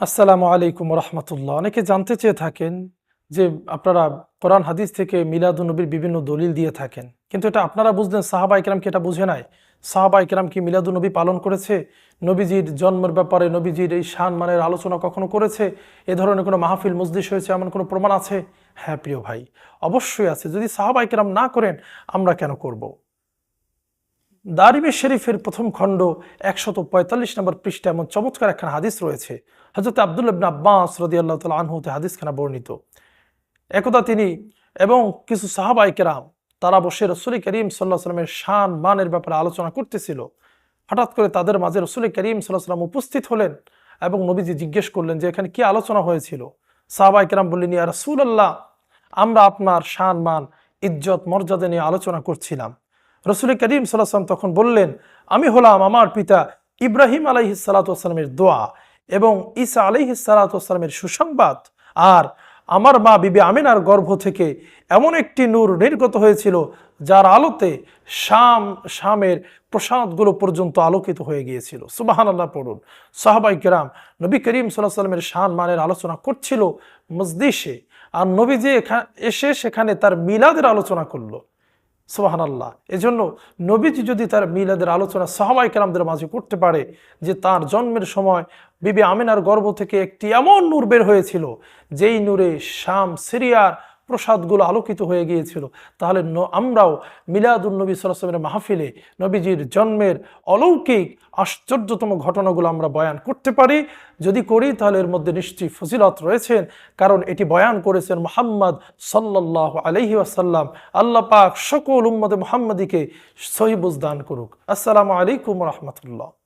আসসালামু আলাইকুম রহমতুল্লাহ অনেকে জানতে চেয়ে থাকেন যে আপনারা কোরআন হাদিস থেকে মিলাদুনবীর বিভিন্ন দলিল দিয়ে থাকেন। কিন্তু এটা আপনারা বুঝলেন সাহাবা ইকরাম কি এটা বুঝে নাই? সাহাবা ইকরাম কি মিলাদুনবী পালন করেছে? নবীজির জন্মের ব্যাপারে, নবীজির এই শান মানের আলোচনা কখনো করেছে? এ ধরনের কোনো মাহফিল মজলিস হয়েছে, এমন কোনো প্রমাণ আছে? হ্যাঁ প্রিয় ভাই, অবশ্যই আছে। যদি সাহাবা ইকরাম না করেন, আমরা কেন করব। দারিমে শরীফের প্রথম খণ্ড একশত পঁয়তাল্লিশ নম্বর পৃষ্ঠা এমন চমৎকার একখানা হাদিস রয়েছে। হজরত ইবনে আব্বাস রদি আল্লাহ তাল আনহুতে হাদিসখানা বর্ণিত। একদা তিনি এবং কিছু সাহাবাই কেরাম, তারা বসে রসুল করিম সাল্লাহ সাল্লামের শান, মানের ব্যাপারে আলোচনা করতেছিল। হঠাৎ করে তাদের মাঝে রসুল করিম সাল্লাহ সাল্লাম উপস্থিত হলেন এবং নবীজি জিজ্ঞেস করলেন যে, এখানে কি আলোচনা হয়েছিল? সাহাবাই কেরাম বললেন, ইয়া রসুল আল্লাহ আমরা আপনার শান, মান, ইজ্জত, মর্যাদা নিয়ে আলোচনা করছিলাম। রসুল করিম সাল্লাম তখন বললেন, আমি হলাম আমার পিতা ইব্রাহিম আলাইহি সালাতামের দোয়া এবং ঈসা আলাইহি সালাতামের সুসংবাদ। আর আমার মা বিবি আমিনার গর্ভ থেকে এমন একটি নূর নির্গত হয়েছিল, যার আলোতে শাম, শামের প্রসাদগুলো পর্যন্ত আলোকিত হয়ে গিয়েছিল। সুবাহান আল্লাহ পড়ুন। সাহাবাই কেরাম নবী করিম সাল্লাহ সাল্লামের শান মানের আলোচনা করছিল মসজিষে আর নবী যে এসে সেখানে তার মিলাদের আলোচনা করল। সোহান আল্লাহ এজন্য নবীজি যদি তার মিলাদের আলোচনা সাহাবাই কালামদের মাঝে করতে পারে যে তার জন্মের সময় বিবি আমিনার গর্ভ থেকে একটি এমন নূর বের হয়েছিল, যেই নূরে শাম, সিরিয়ার প্রসাদগুলো আলোকিত হয়ে গিয়েছিল। তাহলে আমরাও মিলাদুল নবী সালামের মাহফিলে নবীজির জন্মের অলৌকিক আশ্চর্যতম ঘটনাগুলো আমরা বয়ান করতে পারি। যদি করি, তাহলে এর মধ্যে নিশ্চয়ই ফজিলত রয়েছেন কারণ এটি বয়ান করেছেন মোহাম্মদ সাল্লাহ আলহি আসাল্লাম আল্লাহ পাক সকল উম্মদে মোহাম্মদীকে সহিবুজ দান করুক। আসসালামু আলাইকুম রহমতুল্লাহ।